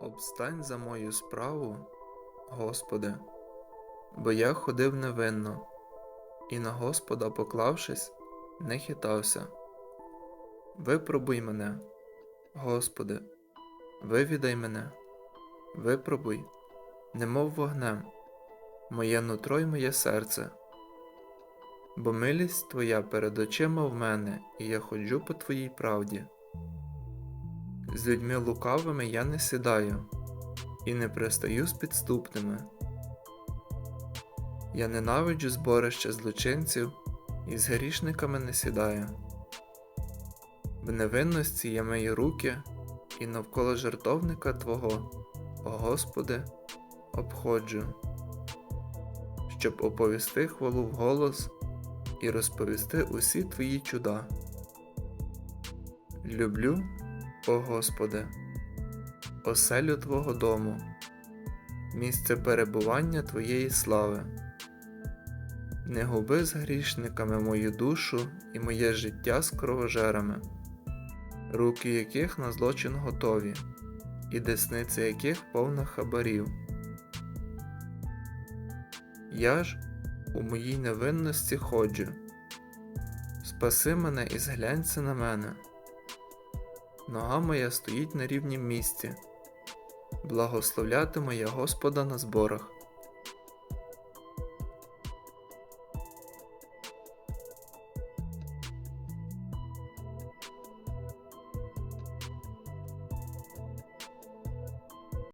Обстань за мою справу, Господи, бо я ходив невинно, і на Господа поклавшись, не хитався. Випробуй мене, Господи, вивідай мене, випробуй, немов вогнем, моє нутро й моє серце. Бо милість Твоя перед очима в мене, і я ходжу по Твоїй правді. З людьми лукавими я не сідаю, і не пристаю з підступними. Я ненавиджу зборище злочинців і з грішниками не сідаю. В невинності я мию руки, і навколо жертовника Твого, о Господи, обходжу, щоб оповісти хвалу вголос і розповісти усі Твої чуда. Люблю, о Господи, оселю Твого дому, місце перебування Твоєї слави. Не губи з грішниками мою душу і моє життя з кровожерами, руки яких на злочин готові, і десниця яких повна хабарів. Я ж у моїй невинності ходжу. Спаси мене і зглянься на мене. Нога моя стоїть на рівнім місці. Благословлятиму я Господа на зборах.